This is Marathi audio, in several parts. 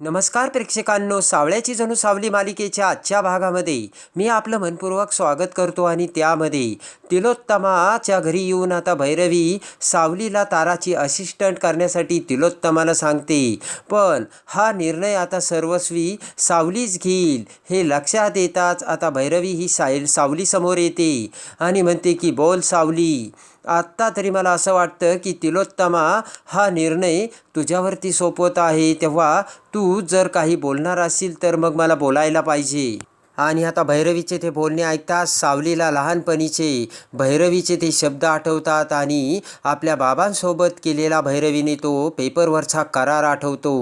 नमस्कार प्रेक्षकांनो सावळ्याची जणू सावली मालिकेच्या आजच्या भागामध्ये मी आपलं मनपूर्वक स्वागत करतो आणि त्यामध्ये तिलोत्तमाच्या घरी येऊन आता भैरवी सावलीला ताराची असिस्टंट करण्यासाठी तिलोत्तमाला सांगते. पण हा निर्णय आता सर्वस्वी सावलीच घेईल हे लक्षात येताच आता भैरवी ही साय सावलीसमोर येते आणि म्हणते की बोल सावली. आत्ता तरी मला असं वाटतं की तिलोत्तमा हा निर्णय तुझ्यावरती सोपवत आहे तेव्हा तू जर काही बोलणार असेल तर मग मला बोलायला पाहिजे. आणि आता भैरवीचे ते बोलणे ऐकताच सावलीला लहानपणीचे भैरवीचे ते शब्द आठवतात आणि आपल्या बाबांसोबत केलेला भैरवीने तो पेपरवरचा करार आठवतो.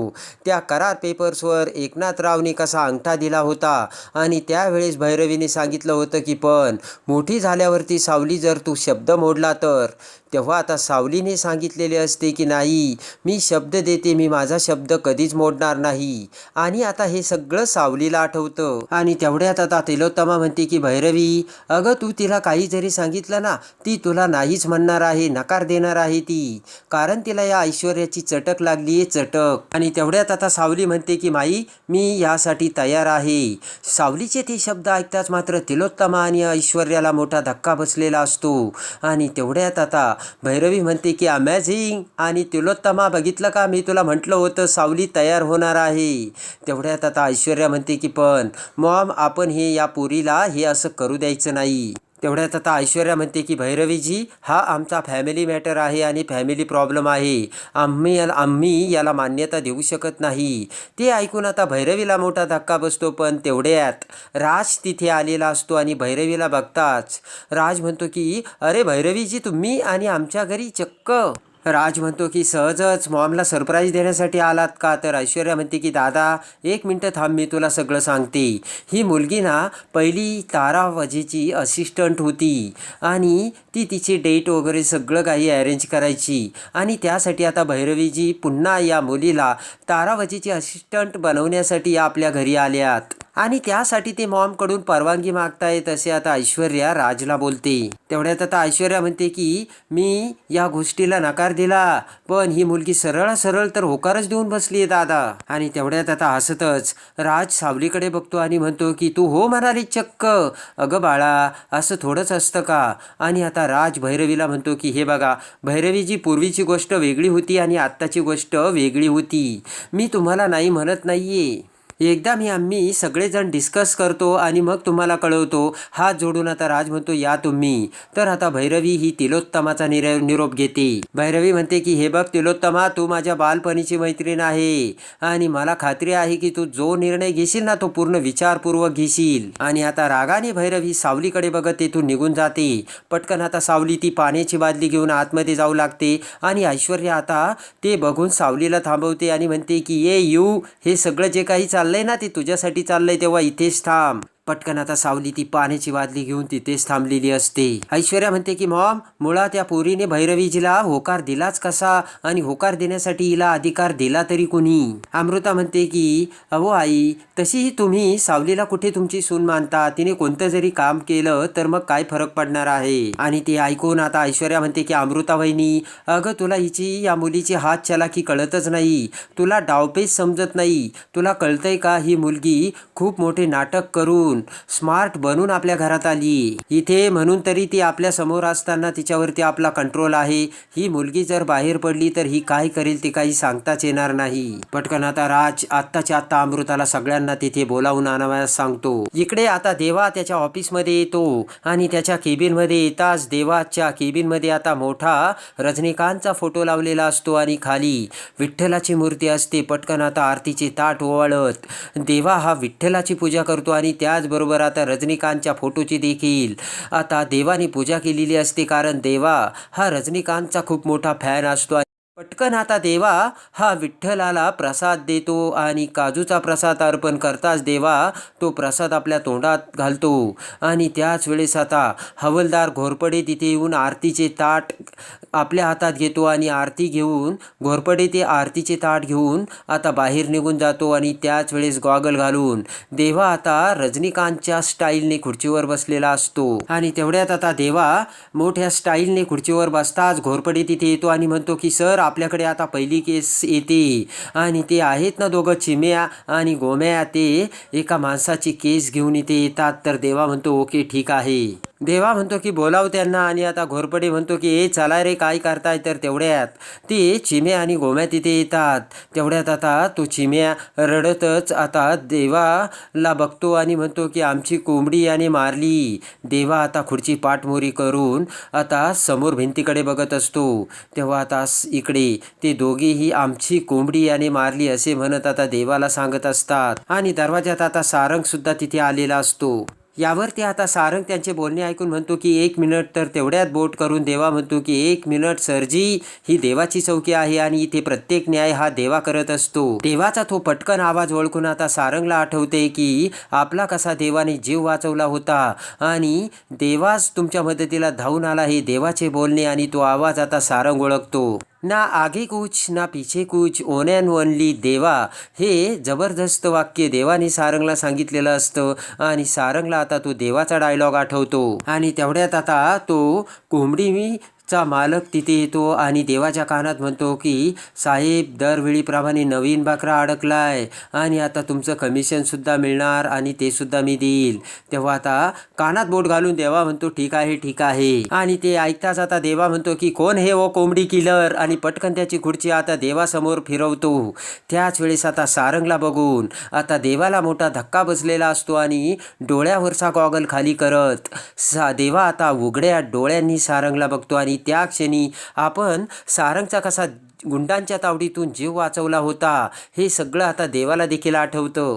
त्या करार पेपर्सवर एकनाथरावने कसा अंगठा दिला होता आणि त्यावेळेस भैरवीने सांगितलं होतं की पण मोठी झाल्यावरती सावली जर तू शब्द मोडला तर तेव्हा आता सावलीने सांगितलेले असते की नाही मी शब्द देते मी माझा शब्द कधीच मोडणार नाही. आणि आता हे सगळं सावलीला आठवतं. आणि तेवढ्यात आता तिलोत्तमा म्हणते की भैरवी अगं तू तिला काही जरी सांगितलं ना ती तुला नाहीच म्हणणार आहे नकार देणार आहे ती. कारण तिला या ऐश्वर्याची चटक लागली आहे चटक. आणि तेवढ्यात आता सावली म्हणते की माई मी यासाठी तयार आहे. सावलीचे ते शब्द ऐकताच मात्र तिलोत्तमा आणि ऐश्वर्याला मोठा धक्का बसलेला असतो. आणि तेवढ्यात आता भैरवी म्हणते की अमॅझिंग आणि तिलोत्तमा बघितलं का? मी तुला म्हटलं होतं सावली तयार होणार आहे. तेवढ्यात आता ऐश्वर्या म्हणते की पण मॉम आपण हे या पोरीला हे असं करू द्यायचं नाही. तेवढ्यात आता ऐश्वर्या म्हणते की भैरवीजी हा आमचा फॅमिली मॅटर आहे आणि फॅमिली प्रॉब्लेम आहे. आम्ही याला आम्ही याला मान्यता देऊ शकत नाही. ते ऐकून आता भैरवीला मोठा धक्का बसतो पण तेवढ्यात राज तिथे आलेला असतो आणि भैरवीला बघताच राज म्हणतो की अरे भैरवीजी तुम्ही आणि आमच्या घरी चक्क राज म्हणतो की सहजच मॉमला सरप्राईज देण्यासाठी आलात का? तर ऐश्वर्या म्हणते की दादा एक मिनटं थांब मी तुला सगळं सांगते. ही मुलगी ना पहिली तारा वजेची असिस्टंट होती आणि ती तिची डेट वगैरे सगळं काही अरेंज करायची. आणि त्यासाठी आता भैरवीजी पुन्हा या मुलीला तारावजीची असिस्टंट बनवण्यासाठी आपल्या घरी आल्यात. आणि त्यासाठी ते मॉमकडून परवानगी मागतायत असे आता ऐश्वर्या राजला बोलते. तेवढ्यात आता ऐश्वर्या म्हणते की मी या गोष्टीला नकार दिला पण ही मुलगी सरळ सरळ तर होकारच देऊन बसली आहे दादा. आणि तेवढ्यात आता हसतच राज सावलीकडे बघतो आणि म्हणतो की तू हो म्हणाली चक्क. अगं बाळा असं थोडंच असतं का? आणि आता राज भैरवीला म्हणतो की हे बघा भैरवीजी पूर्वीची गोष्ट वेगळी होती आणि आत्ताची गोष्ट वेगळी होती. मी तुम्हाला नाही म्हणत नाहीये. एकदा मी आम्ही सगळेजण डिस्कस करतो आणि मग तुम्हाला कळवतो हात जोडून आता राज म्हणतो या तुम्ही. तर आता भैरवी ही तिलोत्तमाचा निर निरोप घेते. भैरवी म्हणते की हे बघ तिलोत्तमा तू माझ्या बालपणीची मैत्रीण आहे आणि मला खात्री आहे की तू जो निर्णय घेशील ना तो पूर्ण विचारपूर्वक घेशील. आणि आता रागाने भैरवी सावलीकडे बघत तेथून निघून जाते. पटकन आता सावली ती पाण्याची बादली घेऊन आतमध्ये जाऊ लागते आणि ऐश्वर्या आता ते बघून सावलीला थांबवते आणि म्हणते की ये यू हे सगळं जे काही चाललंय ना ते? तुझ्यासाठी चाललंय तेव्हा इथेच थांब. पटकन आता सावली ती पाण्याची बादली घेऊन तिथेच थांबलेली असते. ऐश्वर्या म्हणते की मॉम मुळात या पोरीने भैरवीजीला होकार दिलाच कसा? आणि होकार देण्यासाठी हिला अधिकार दिला तरी कुणी? अमृता म्हणते की अहो आई तशीही तुम्ही सावलीला कुठे तुमची सून मानता? तिने कोणतं जरी काम केलं तर मग काय फरक पडणार आहे? आणि ते ऐकून आता ऐश्वर्या म्हणते की अमृता वहिनी अगं तुला हिची या मुलीची हात चलाकी कळतच नाही. तुला डावपेच समजत नाही. तुला कळतंय का ही मुलगी खूप मोठे नाटक करून स्मार्ट बनून आपल्या घरात आली. इथे म्हणून तरी ती आपल्यासमोर असताना तिच्यावरती आपला कंट्रोल आहे. ही मुलगी जर बाहेर पडली तर ही काय करेल ते काही सांगताच येणार नाही. पटकन आता राज आत्ताच्या आत्ता अमृताला सगळ्यांना तिथे बोलावून आणावयास सांगतो. इकडे आता देवा त्याच्या ऑफिसमध्ये येतो आणि त्याच्या केबिनमध्ये येताच देवाच्या केबिनमध्ये आता मोठा रजनीकांतचा फोटो लावलेला असतो आणि खाली विठ्ठलाची मूर्ती असते. पटकन आता आरतीचे ताट ओवाळत देवा हा विठ्ठलाची पूजा करतो आणि त्याच त्याचबरोबर आता रजनीकांतच्या फोटोची देखील. आता देवाने पूजा केलेली असते कारण देवा हा रजनीकांतचा खूप मोठा फॅन असतो. पटकन आता देवा हा विठ्ठलाला प्रसाद देतो आणि काजूचा प्रसाद अर्पण करताच देवा तो प्रसाद आपल्या तोंडात घालतो. आणि त्याच वेळेस आता हवलदार घोरपडे तिथे येऊन आरतीचे ताट आपल्या हातात घेतो आणि आरती घेऊन घोरपडे ते आरतीचे ताट घेऊन आता बाहेर निघून जातो आणि त्याच वेळेस गॉगल घालून देवा आता रजनीकांतच्या स्टाईलने खुर्चीवर बसलेला असतो. आणि तेवढ्यात आता देवा मोठ्या स्टाईलने खुर्चीवर बसताच घोरपडे तिथे येतो आणि म्हणतो की सर आपल्याकडे आता पहिली केस येते. आणि ते आहेत ना दोघं चिम्या आणि गोम्या. ते एका माणसाची केस घेऊन इथे येतात. तर देवा म्हणतो ओके ठीक आहे. देवा म्हणतो की बोलाव त्यांना आणि आता घोरपडे म्हणतो की ए चला रे काय करताय? तर तेवढ्यात ते चिम्या आणि गोम्या तिथे येतात. तेवढ्यात आता तो चिम्या रडतच आता देवाला बघतो आणि म्हणतो की आमची कोंबडी याने मारली. देवा आता खुर्ची पाठमोरी करून आता समोर भिंतीकडे बघत असतो. तेव्हा आता स- इकडे ते दोघेही आमची कोंबडी याने मारली असे म्हणत आता देवाला सांगत असतात. आणि दरवाजात आता सारंग सुद्धा तिथे आलेला असतो. यावर ते आता सारंग त्यांचे बोलणे ऐकून म्हणतो की एक मिनिट तर तेवढ्यात बोट करून देवा म्हणतो की एक मिनिट सरजी ही देवाची चौकी आहे आणि इथे प्रत्येक न्याय हा देवा करत असतो. देवाचा तो पटकन आवाज ओळखून आता सारंगला आठवते की आपला कसा देवाने जीव वाचवला होता आणि देवाच तुमच्या मदतीला धावून आला हे देवाचे बोलणे आणि तो आवाज आता सारंग ओळखतो. ना आगे कुछ ना पीछे कुछ ओन अँड ओनली देवा. हे जबरदस्त वाक्य देवाने सारंगला सांगितलेलं असतं. आणि सारंगला आता तो देवाचा डायलॉग आठवतो. आणि तेवढ्यात आता तो कोंबडी मी चा मालक तिथे येतो आणि देवाच्या कानात म्हणतो की साहेब दरवेळीप्रमाणे नवीन बाकरा अडकलाय आणि आता तुमचं कमिशनसुद्धा मिळणार आणि ते सुद्धा मी देईल. तेव्हा आता कानात बोट घालून देवा म्हणतो ठीक आहे ठीक आहे. आणि ते ऐकताच आता देवा म्हणतो की कोण हे ओ कोंबडी किलर? आणि पटकन त्याची खुर्ची आता देवासमोर फिरवतो. त्याच वेळेस आता सारंगला बघून आता देवाला मोठा धक्का बसलेला असतो आणि डोळ्यावरचा गॉगल खाली करत सा देवा आता उघड्या डोळ्यांनी सारंगला बघतो आणि त्या क्षणी आपण सारंगचा कसा गुंडांच्या तावडीतून जीव वाचवला होता हे सगळं आता देवाला देखील आठवतं.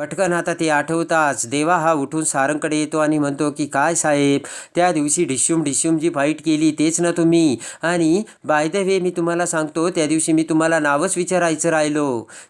पटकन आता ते आठवताच. देवा हा उठून सारंगकडे येतो आणि म्हणतो की काय साहेब त्या दिवशी डिश्यूम डिश्यूम जी फाईट केली तेच ना तुम्ही. आणि बाय द वे मी तुम्हाला सांगतो त्या दिवशी मी तुम्हाला नावच विचारायचं राहिलो.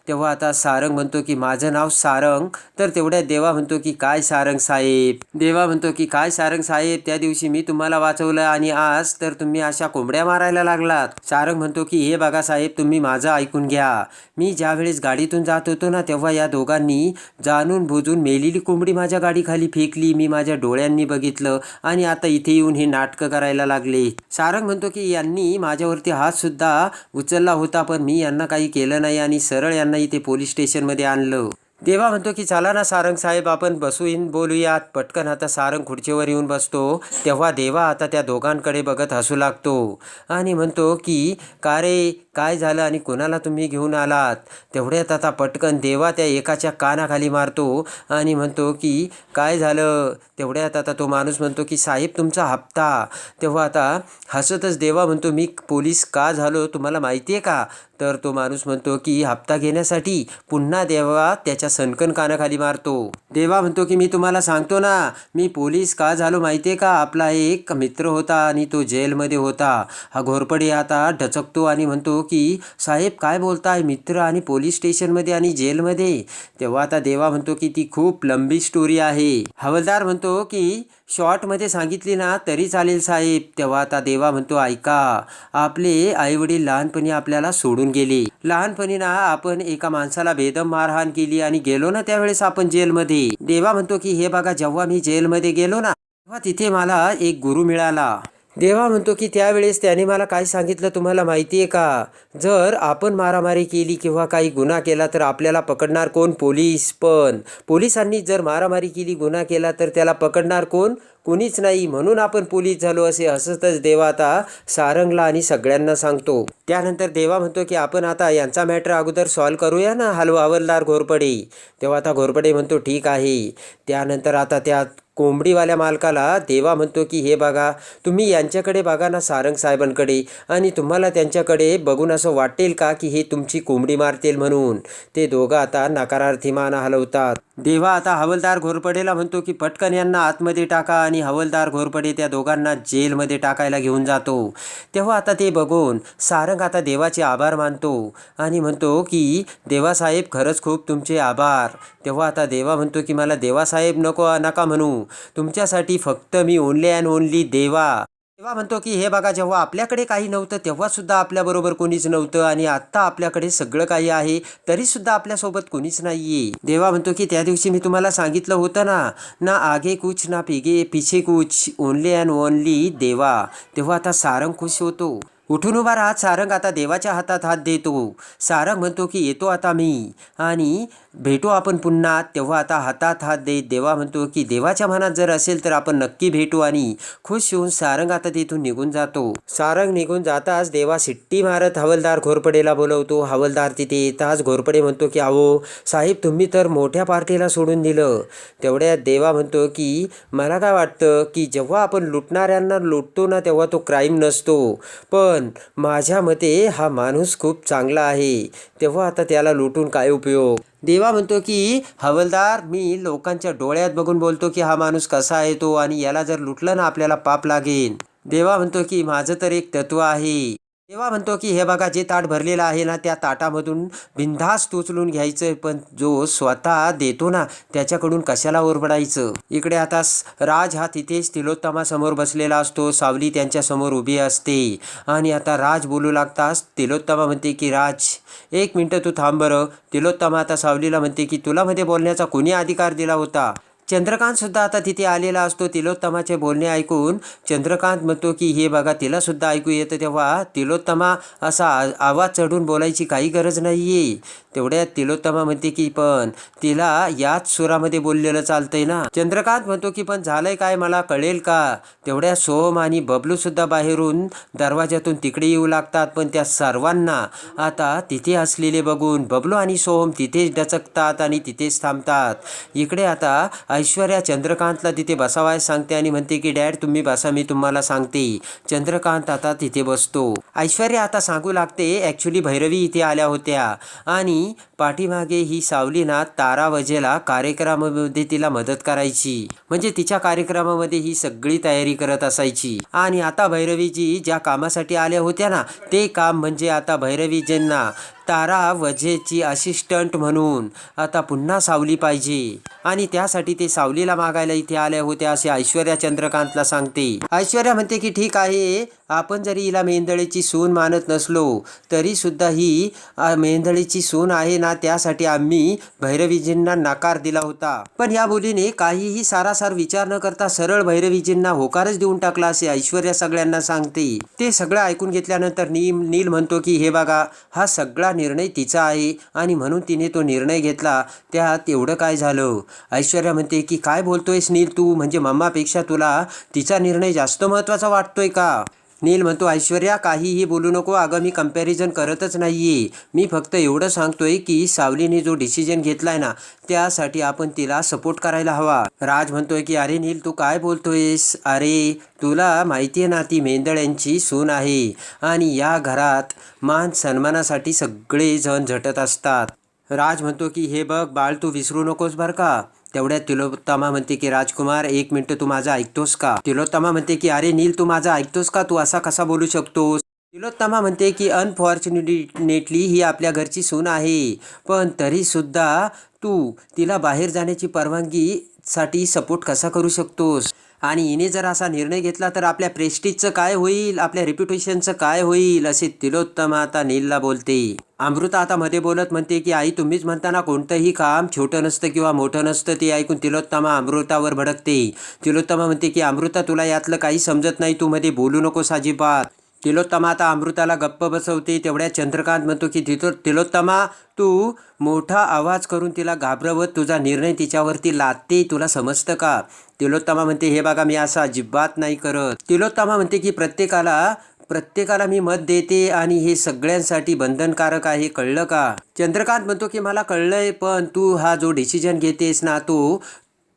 तेव्हा आता सारंग म्हणतो की माझं नाव सारंग. तर तेवढ्या देवा म्हणतो की काय सारंग साहेब? देवा म्हणतो की काय सारंग साहेब त्या दिवशी मी तुम्हाला वाचवलं आणि आज तर तुम्ही अशा कोंबड्या मारायला लागलात. सारंग म्हणतो की हे बघा साहेब तुम्ही माझं ऐकून घ्या. मी ज्यावेळेस गाडीतून जात होतो ना तेव्हा या दोघांनी जाणून बुजून मेलेली कोंबडी माझ्या गाडीखाली फेकली. मी माझ्या डोळ्यांनी बघितलं आणि आता इथे येऊन हे नाटकं करायला लागले. सारंग म्हणतो की यांनी माझ्यावरती हातसुद्धा उचलला होता पण मी यांना काही केलं नाही आणि सरळ यांना इथे पोलीस स्टेशनमध्ये आणलं. देवा म्हणतो की चला ना सारंग साहेब आपण बसून बोलूयात. पटकन आता सारंग खुर्चीवर येऊन बसतो. तेव्हा देवा आता त्या दोघांकडे बघत हसू लागतो. आणि म्हणतो की का रे काय झालं आणि कोणाला तुम्ही घेऊन आलात? तेवढ्यात आता पटकन देवा त्या एकाच्या कानाखाली मारतो आणि म्हणतो की काय झालं? तेवढ्यात आता तो माणूस म्हणतो की साहेब तुमचा हप्ता. तेव्हा आता हसतच देवा म्हणतो मी पोलीस का झालो? तुम्हाला माहिती आहे का? तर तो माणूस म्हणतो की हप्ता घेण्यासाठी पुन्हा देवा त्याच्या सनकन कानाखाली मारतो. देवा म्हणतो की मी तुम्हाला सांगतो ना मी पोलीस का झालो माहिती आहे का? आपला एक मित्र होता आणि तो जेलमध्ये होता. हा घोरपडे आता ढचकतो आणि म्हणतो की साहेब काय बोलताय? मित्र आणि पोलीस स्टेशनमध्ये आणि जेलमध्ये. तेव्हा आता देवा म्हणतो की ती खूप लंबी स्टोरी आहे. हवलदार म्हणतो की शॉर्टमध्ये सांगितली ना तरी चालेल साहेब. तेव्हा आता देवा म्हणतो ऐका आपले आईवडील लहानपणी आपल्याला सोडून गेले. लहानपणी ना आपण एका माणसाला बेदम मारहाण केली आणि गेलो ना त्यावेळेस आपण जेलमध्ये. देवा म्हणतो की हे बघा जेव्हा मी जेलमध्ये गेलो ना तेव्हा तिथे मला एक गुरु मिळाला. देवा म्हणतो की त्यावेळेस त्याने मला काय सांगितलं तुम्हाला माहिती आहे का? जर आपण मारामारी केली किंवा काही गुन्हा केला तर आपल्याला पकडणार कोण? पोलीस पण. पोलिसांनी जर मारामारी केली गुन्हा केला तर त्याला पकडणार कोण? कोणीच नाही म्हणून आपण पोलीस झालो असे असतच देवा आता सारंगला आणि सगळ्यांना सांगतो. त्यानंतर देवा म्हणतो की आपण आता यांचा मॅटर अगोदर सॉल्व करूया ना हलव हवलदार घोरपडे. तेव्हा आता घोरपडे म्हणतो ठीक आहे. त्यानंतर आता त्या कोंबडीवाल्या मालकाला देवा म्हणतो की हे बघा तुम्ही यांच्याकडे बघा ना सारंग साहेबांकडे आणि तुम्हाला त्यांच्याकडे बघून असं वाटेल का की हे तुमची कोंबडी मारतील म्हणून? ते दोघं आता नकारार्थी मान हलवतात. देवा आता हवलदार घोरपडेला म्हणतो की पटकन यांना आतमध्ये टाका आणि हवलदार घोरपडे त्या दोघांना जेलमध्ये टाकायला घेऊन जातो. तेव्हा आता ते बघून सारंग आता देवाचे आभार मानतो आणि म्हणतो की देवासाहेब खरंच खूप तुमचे आभार. तेव्हा आता देवा म्हणतो की मला देवासाहेब नको नका म्हणू. तुमच्यासाठी फक्त मी ओनली अँड ओनली देवा. तेव्हा म्हणतो की हे बघा जेव्हा आपल्याकडे काही नव्हतं तेव्हासुद्धा आपल्याबरोबर कोणीच नव्हतं आणि आत्ता आपल्याकडे सगळं काही आहे तरीसुद्धा आपल्यासोबत कोणीच नाहीये. देवा म्हणतो की त्या दिवशी मी तुम्हाला सांगितलं होतं ना ना आगे कुछ ना पिगे पिछे कुछ ओनली अँड ओनली देवा. तेव्हा आता सारंग खुश होतो. उठून उभा राहत सारंग आता देवाच्या हातात हात देतो. सारंग म्हणतो की येतो आता मी. आणि भेटू आपण पुन्हा. तेव्हा आता हातात हात देत देवा म्हणतो की देवाच्या मनात जर असेल तर आपण नक्की भेटू आणि खुश होऊन सारंग आता तिथून निघून जातो. सारंग निघून जाताच देवा शिट्टी मारत हवलदार घोरपडेला बोलवतो. हवलदार तिथे येताच घोरपडे म्हणतो की अहो साहेब तुम्ही तर मोठ्या पार्टीला सोडून दिलं. तेवढ्यात देवा म्हणतो की मला काय वाटतं की जेव्हा आपण लुटणाऱ्यांना लुटतो ना तेव्हा तो क्राईम नसतो. पण माझ्या मते हा माणूस खूप चांगला आहे. तेव्हा आता त्याला लुटून काय उपयोग? देवा म्हणतो की हवलदार मी लोकांच्या डोळ्यात बघून बोलतो की हा माणूस कसा आहे तो आणि याला जर लुटलं ना आपल्याला पाप लागेल. देवा म्हणतो की माझं तर एक तत्व आहे. देवा म्हणतो की हे बघा जे ताट भरलेलं आहे ना त्या ताटामधून बिनधास्त उचलून घ्यायचं पण जो स्वतः देतो ना त्याच्याकडून कशाला ओरबडायचं? इकडे आता राज हा तिथेच तिलोत्तमासमोर बसलेला असतो. सावली त्यांच्यासमोर उभी असते. आणि आता राज बोलू लागताच तिलोत्तमा म्हणते की राज एक मिनटं तू थांब बरं. तिलोत्तमा आता सावलीला म्हणते की तुला मध्ये बोलण्याचा कोणी अधिकार दिला होता? चंद्रकांत सुद्धा आता तिथे आलेला असतो. तिलोत्तमाचे बोलणे ऐकून चंद्रकांत म्हणतो की हे बघा तिला सुद्धा ऐकू येतं तेव्हा तिलोत्तमा असा आवाज चढून बोलायची काही गरज नाहीये. तेवढ्यात तिलोत्तमा म्हणते की पण तिला याच सुरामध्ये बोललेलं चालतंय ना. चंद्रकांत म्हणतो की पण झालंय काय? मला कळेल का? तेवढ्या सोहम आणि बबलू सुद्धा बाहेरून दरवाजातून तिकडे येऊ लागतात पण त्या सर्वांना आता तिथे असलेले बघून बबलू आणि सोहम तिथेच डचकतात आणि तिथेच थांबतात. इकडे आता ऐश्वर्या चंद्रकांतला तिथे बसावायला सांगते आणि म्हणते की डॅड तुम्ही बसा मी तुम्हाला सांगते. चंद्रकांत आता तिथे बसतो. ऐश्वर्या आता सांगू लागते ॲक्च्युली भैरवी इथे आल्या होत्या. आणि पाठीमागे ही सावली ना तारा वजेला कार्यक्रमामध्ये तिला मदत करायची. म्हणजे तिच्या कार्यक्रमामध्ये ही सगळी तयारी करत असायची. आणि आता भैरवीजी ज्या कामासाठी आल्या होत्या ना ते काम म्हणजे आता भैरवीजींना तारा वजेची असिस्टंट म्हणून आता पुन्हा सावली पाहिजे. आणि त्यासाठी ते सावलीला मागायला इथे आल्या होत्या असे ऐश्वर्या चंद्रकांतला सांगते. ऐश्वर्या म्हणते की ठीक आहे आपण जरी हिला मेंदळीची सून मानत नसलो तरी सुद्धा ही मेंदळीची सून आहे ना त्यासाठी आम्ही भैरवीजींना नकार दिला होता. पण या मुलीने काहीही सारासार विचार न करता सरळ भैरवीजींना होकारच देऊन टाकला असे ऐश्वर्या सगळ्यांना सांगते. ते सगळं ऐकून घेतल्यानंतर नील नील म्हणतो की हे बघा हा सगळा निर्णय तिचा आहे आणि म्हणून तिने तो निर्णय घेतला. त्यात एवढं काय झालं? ऐश्वर्या म्हणते की काय बोलतोयस नील तू? म्हणजे मम्मापेक्षा तुला तिचा निर्णय जास्त महत्त्वाचा वाटतोय का? नील म्हणतो ऐश्वर्या काहीही बोलू नको. अगं मी कंपॅरिझन करतच नाहीये. मी फक्त एवढं सांगतोय की सावलीने जो डिसिजन घेतलाय ना त्यासाठी आपण तिला सपोर्ट करायला हवा. राज म्हणतोय की अरे नील तू काय बोलतोयस? अरे तुला माहिती आहे ना ती मेंदळ्यांची सून आहे आणि या घरात मान सन्मानासाठी सगळेजण झटत असतात. राज म्हणतो की हे बघ बाळ तू विसरू नकोस बरं का. तेवढ्या तिलोत्तमा म्हणते की राजकुमार एक मिनिट तू माझं ऐकतोस का? तिलोत्तमा म्हणते की अरे नील तू माझं ऐकतोस का? तू असा कसा बोलू शकतोस? तिलोत्तमा म्हणते की अनफॉर्च्युनेटली ही आपल्या घरची सून आहे. पण तरी सुद्धा तू तिला बाहेर जाण्याची परवानगी साठी सपोर्ट कसा करू शकतोस? आणि हिने जर असा निर्णय घेतला तर आपल्या प्रेस्टिजचं काय होईल? आपल्या रेप्युटेशनचं काय होईल? असे तिलोत्तमा आता नीलला बोलते. अमृता आता मध्ये बोलत म्हणते की आई तुम्हीच म्हणताना कोणतंही काम छोटं नसतं किंवा मोठं नसतं ते ऐकून तिलोत्तमा अमृतावर भडकते. तिलोत्तमा म्हणते की अमृता तुला यातलं काही समजत नाही. तू मध्ये बोलू नकोस अजिबात. तिलोत्तमा आता अमृताला गप्प बसवते तेवढ्या चंद्रकांत म्हणतो की तिथो तिलोत्तमा तू मोठा आवाज करून तिला घाबरवत तुझा निर्णय तिच्यावरती लादते तुला समजतं का? तिलोत्तमा म्हणते हे बघा मी असं अजिबात नाही करत. तिलोत्तमा म्हणते की प्रत्येकाला प्रत्येकाला मी मत देते आणि हे सगळ्यांसाठी बंधनकारक आहे कळलं का? चंद्रकांत म्हणतो की मला कळलंय पण तू हा जो डिसिजन घेतेस ना तो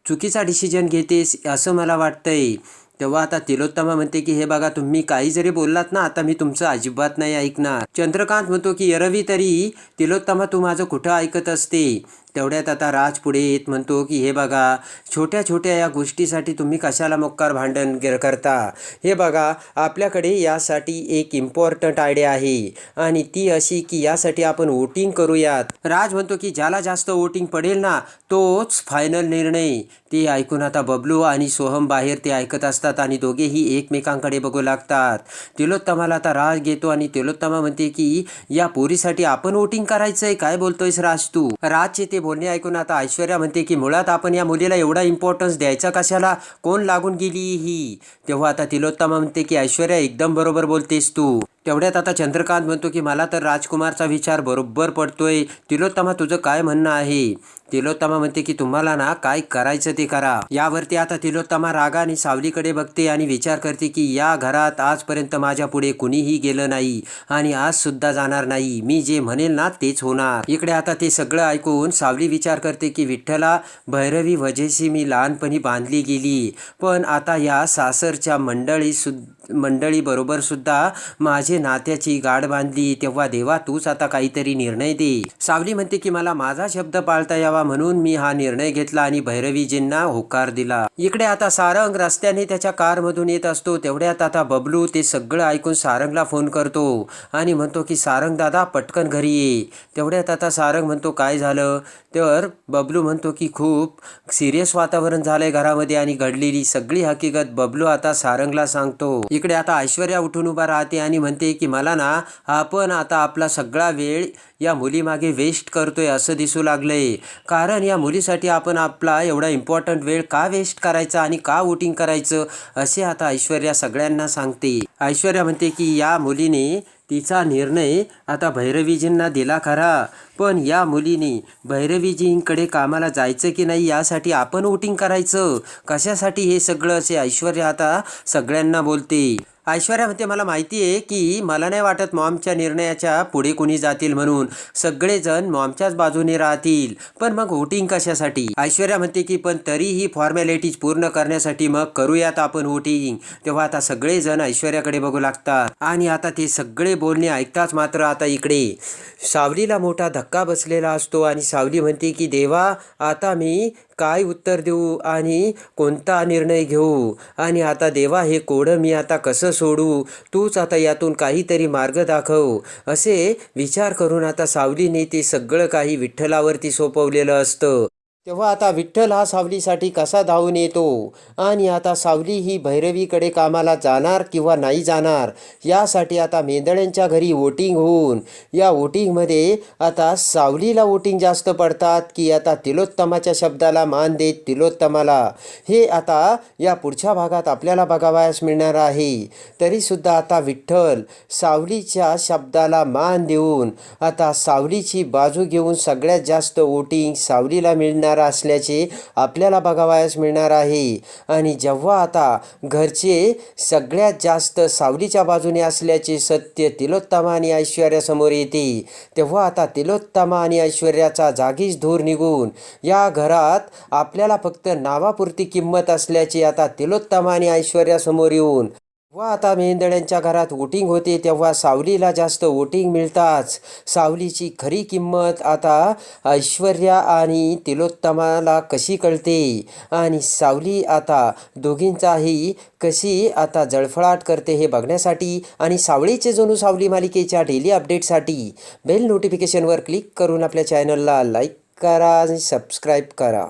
चुकीचा डिसिजन घेतेस असं मला वाटतंय. तेव्हा आता तिलोत्तमा म्हणते की हे बघा तुम्ही काही जरी बोललात ना आता मी तुमचं अजिबात नाही ऐकणार. चंद्रकांत म्हणतो की एरवी तरी तिलोत्तमा तू माझं कुठं ऐकत असते? तेवढ्यात आता राज पुढे येत म्हणतो की हे बघा छोट्या छोट्या या गोष्टीसाठी तुम्ही कशाला मोक्कार भांडण करता? हे बघा आपल्याकडे यासाठी एक इम्पॉर्टंट आयडिया आहे आणि ती अशी की यासाठी आपण वोटिंग करूयात. राज म्हणतो की ज्याला जास्त वोटिंग पडेल ना तोच फायनल निर्णय. ते ऐकून आता बबलू आणि सोहम बाहेर ते ऐकत असतात आणि दोघेही एकमेकांकडे बघू लागतात. तिलोत्तमाला आता राज घेतो आणि तिलोत्तमा म्हणते की या पोरीसाठी आपण वोटिंग करायचंय काय बोलतोयस राज तू? राजचे ते बोलणे ऐकून आता ऐश्वर्या म्हणते की मुळात आपण या मुलीला एवढा इम्पॉर्टन्स द्यायचा कशाला? कोण लागून गेली ही? तेव्हा आता तिलोत्तमा म्हणते की ऐश्वर्या एकदम बरोबर बोलतेस तू. तेवढ्यात आता चंद्रकांत म्हणतो की मला तर राजकुमारचा विचार बरोबर पडतोय. तिलोत्तमा तुझं काय म्हणणं आहे? तिलोत्तमा म्हणते की तुम्हाला ना काय करायचं ते करा. यावरती आता तिलोत्तमा रागाने सावलीकडे बघते आणि विचार करते की या घरात आजपर्यंत माझ्या पुढे कुणीही गेलं नाही आणि आज सुद्धा जाणार नाही. मी जे म्हणेल ना तेच होणार. इकडे आता ते सगळं ऐकून सावली विचार करते की विठ्ठला भैरवी वजेशी मी लहानपणी बांधली गेली. पण आता या सासरच्या मंडळी सुद्धा मंडळीबरोबर सुद्धा माझे नात्याची गाठ बांधली तेव्हा देवा तूच आता काहीतरी निर्णय दे. सावली म्हणते की मला माझा शब्द पाळता यावा म्हणून मी हा निर्णय घेतला आणि भैरवीजींना होकार दिला. इकडे आता सारंग रस्त्याने त्याच्या कारमधून येत असतो. तेवढ्यात आता बबलू ते सगळं ऐकून सारंगला फोन करतो आणि म्हणतो की सारंग दादा पटकन घरी ये. तेवढ्यात आता सारंग म्हणतो काय झालं? तर बबलू म्हणतो की खूप सिरियस वातावरण झालंय घरामध्ये आणि घडलेली सगळी हकीकत बबलू आता सारंगला सांगतो. इकडे आता ऐश्वर्या उठून उभा राहते आणि म्हणते की मला ना आपण आता आपला सगळा वेळ या मुलीमागे वेस्ट करतोय असं दिसू लागलंय. कारण या मुलीसाठी आपण आपला एवढा इम्पॉर्टंट वेळ का वेस्ट करायचा आणि का वोटिंग करायचं असे आता ऐश्वर्या सगळ्यांना सांगते. ऐश्वर्या म्हणते की या मुलीने तिचा निर्णय आता भैरवीजींना दिला खरा. पण या मुलीने भैरवीजींकडे कामाला जायचं की नाही यासाठी आपण वोटिंग करायचं. कशासाठी हे सगळं? असे ऐश्वर्या आता सगळ्यांना बोलते. ऐश्वर्या म्हणते मला माहिती आहे की मला नाही वाटत मॉमच्या निर्णयाच्या पुढे कोणी जातील म्हणून. सगळेजण मॉमच्याच बाजूने राहतील. पण मग वोटिंग कशासाठी? ऐश्वर्या म्हणते की पण तरीही फॉर्मॅलिटीज पूर्ण करण्यासाठी मग करूयात आपण वोटिंग तेव्हा आता सगळेजण ऐश्वर्याकडे बघू लागतात. आणि आता ते सगळे बोलणे ऐकताच मात्र आता इकडे. सावलीला मोठा धक्का बसलेला असतो आणि सावली म्हणते की देवा आता मी काय उत्तर देऊ? आणि कोणता निर्णय घेऊ? आणि आता देवा हे कोडं मी आता कसं सोडू? तूच आता यातून काहीतरी मार्ग दाखव. असे विचार करून आता सावलीने ते सगळं काही विठ्ठलावरती सोपवलेलं असतं. तेव्हा आता विठ्ठल हा सावलीसाठी कसा धावून येतो? आणि आता सावली ही भैरवीकडे कामाला जाणार किंवा नाही जाणार? यासाठी आता मेंदळ्यांच्या घरी वोटिंग होऊन या वोटिंगमध्ये आता सावलीला वोटिंग जास्त पडतात की आता तिलोत्तमाच्या शब्दाला मान देत तिलोत्तमाला. हे आता या पुढच्या भागात आपल्याला बघावयास मिळणार आहे. तरीसुद्धा आता विठ्ठल सावलीच्या शब्दाला मान देऊन आता सावलीची बाजू घेऊन सगळ्यात जास्त वोटिंग सावलीला मिळणार असल्याचे आपल्याला बघावयास मिळणार आहे. आणि जेव्हा आता घरचे सगळ्यात जास्त सावलीच्या बाजूने असल्याचे सत्य तिलोत्तमा आणि ऐश्वर्यासमोर येते तेव्हा आता तिलोत्तमा आणि ऐश्वर्याचा जागीच धूर निघून या घरात आपल्याला फक्त नावापुरती किंमत असल्याचे आता तिलोत्तमा आणि ऐश्वर्यासमोर येऊन जेव्हा आता मेंदळ्यांच्या घरात वोटिंग होते तेव्हा सावलीला जास्त वोटिंग मिळताच. सावलीची खरी किंमत आता ऐश्वर्या आणि तिलोत्तमाला कशी कळते? आणि सावली आता दोघींचाही कशी आता जळफळाट करते हे बघण्यासाठी आणि सावळीचे जणू सावली मालिकेच्या डेली अपडेटसाठी बेल नोटिफिकेशनवर क्लिक करून आपल्या चॅनलला लाईक करा आणि सबस्क्राईब करा.